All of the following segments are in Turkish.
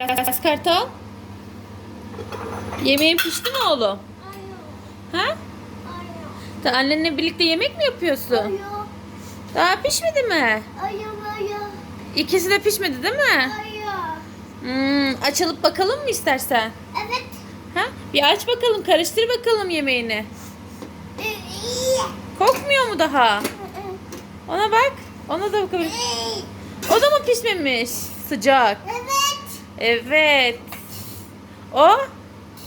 Aras Kartal. Yemeğin pişti mi oğlum? Ha? Da annenle birlikte yemek mi yapıyorsun? Daha pişmedi mi? İkisi de pişmedi değil mi? Hmm, açılıp bakalım mı istersen? Evet. Ha? Bir aç bakalım, karıştır bakalım yemeğini. Kokmuyor mu daha? Ona bak. Ona da bakabilir. O da mı pişmemiş? Sıcak. Evet. Evet. O?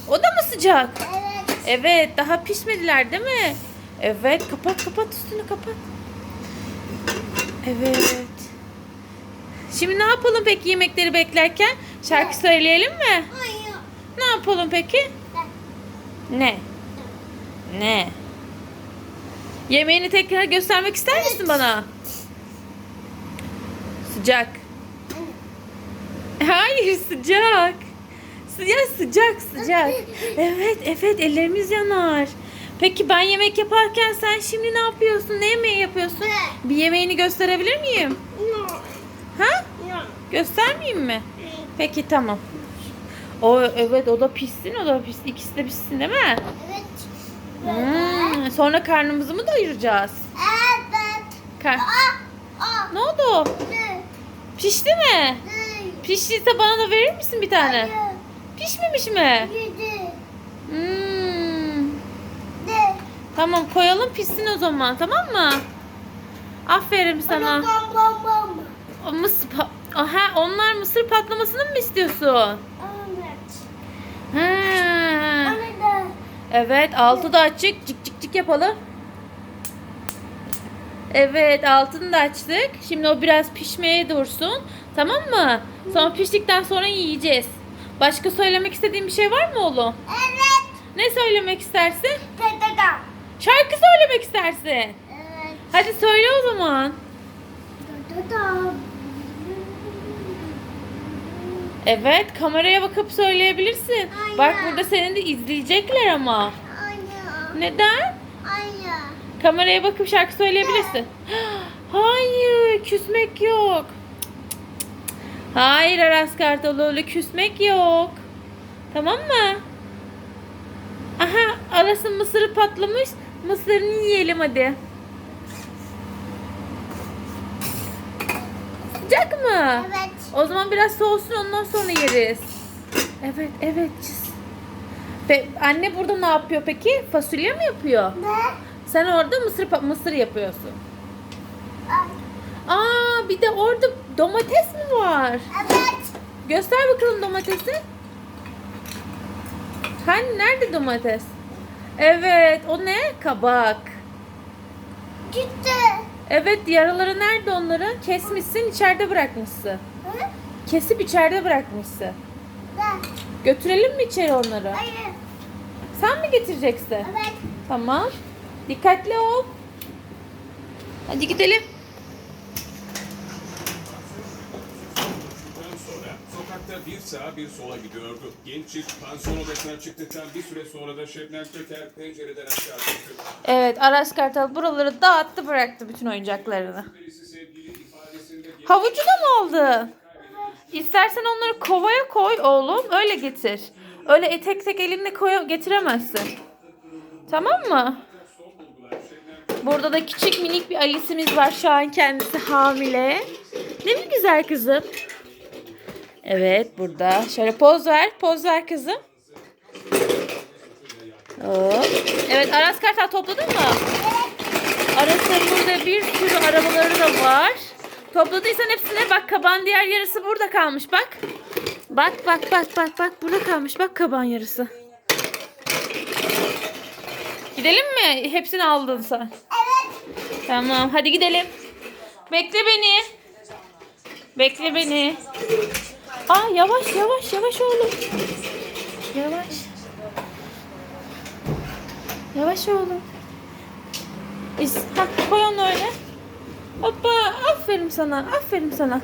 O da mı sıcak? Evet. Evet, daha pişmediler değil mi? Evet, kapat kapat üstünü kapat. Evet. Şimdi ne yapalım peki yemekleri beklerken? Şarkı söyleyelim mi? Hayır. Ne yapalım peki? Ne? Ne? Yemeğini tekrar göstermek ister misin bana? Sıcak. Hayır sıcak. Sıcak sıcak sıcak. Evet evet ellerimiz yanar. Peki ben yemek yaparken sen şimdi ne yapıyorsun? Ne yemeği yapıyorsun? Bir yemeğini gösterebilir miyim? Ha? Göstermeyeyim mi? Peki tamam. O evet o da pişsin o da pişsin. İkisi de pişsin değil mi? Evet. Hmm, sonra karnımızı mı doyuracağız? Evet. Kar- ne oldu? Pişti mi? Piştiyse bana da verir misin bir tane? Hayır. Pişmemiş mi? Yedi. Hmm. Ne? Tamam koyalım pişsin o zaman tamam mı? Aferin sana. Bam bam bam. O mısır Aha, onlar mısır patlamasını mı istiyorsun? Evet. Ha. De. Evet altı da açık. Cik cik cik yapalım. Evet altını da açtık. Şimdi o biraz pişmeye dursun. Tamam mı? Sonra piştikten sonra yiyeceğiz. Başka söylemek istediğin bir şey var mı oğlum? Evet. Ne söylemek istersin? Da. Şarkı söylemek istersin. Evet. Hadi söyle o zaman. Da. Evet kameraya bakıp söyleyebilirsin. Aynen. Bak burada seni de izleyecekler ama. Anne. Neden? Anne. Kameraya bakıp şarkı söyleyebilirsin. Hayır, küsmek yok. Hayır Aras Kartal öyle küsmek yok. Tamam mı? Aha Aras'ın mısırı patlamış. Mısırını yiyelim hadi. Sıcak mı? Evet. O zaman biraz soğusun ondan sonra yeriz. Evet, evet. Pe- anne burada ne yapıyor peki? Fasulye mi yapıyor? Ne? Sen orada mısır mısır yapıyorsun. Ay, Aa bir de orada domates mi var? Evet. Göster bakalım domatesi. Hani nerede domates? Evet o ne? Kabak. Gitti. Evet yaraları nerede onların? Kesmişsin içeride bırakmışsın. Hı? Kesip içeride bırakmışsın. Ben. Götürelim mi içeri onları? Hayır. Sen mi getireceksin? Evet. Tamam. Dikkatli ol. Hadi gidelim. Daha sonra sokakta bir sağa bir sola gidiyordu. Genç çift pansiyon odasına çıktıktan bir süre sonra da Şebnem Köker pencereden aşağı düştü. Evet Aras Kartal buraları dağıttı bıraktı bütün oyuncaklarını. Havucu da mı aldın? İstersen onları kovaya koy oğlum öyle getir. Öyle e, tek tek elinle koy getiremezsin. Tamam mı? Burada da küçük minik bir Alice'imiz var şu an kendisi hamile. Ne mi güzel kızım? Evet burada. Şöyle poz ver. Poz ver kızım. Hop. Evet Aras Kartal topladın mı? Aras'ın burada bir sürü arabaları da var. Topladıysan hepsine bak kaban diğer yarısı burada kalmış bak. Bak bak bak bak bak burada kalmış bak kaban yarısı. Gidelim mi? Hepsini aldın sen. Evet. Tamam hadi gidelim. Bekle beni. Bekle beni. Aa yavaş yavaş yavaş oğlum. Yavaş. Yavaş oğlum. Ha, koy onu öyle. Hoppa aferin sana aferin sana.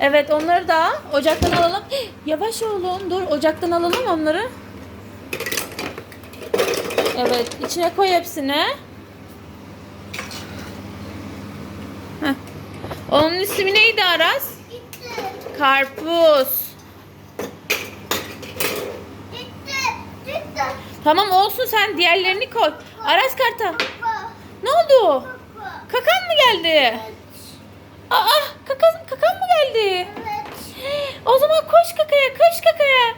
Evet onları da ocaktan alalım. Yavaş oğlum dur ocaktan alalım onları. Evet içine koy hepsini. Heh. Onun ismi neydi Aras? Karpuz. Tamam olsun sen diğerlerini koy. Aras Kartal. Ne oldu? Kakan mı geldi? Aa kakan, kakan mı geldi? Evet. O zaman koş kakaya, koş kakaya.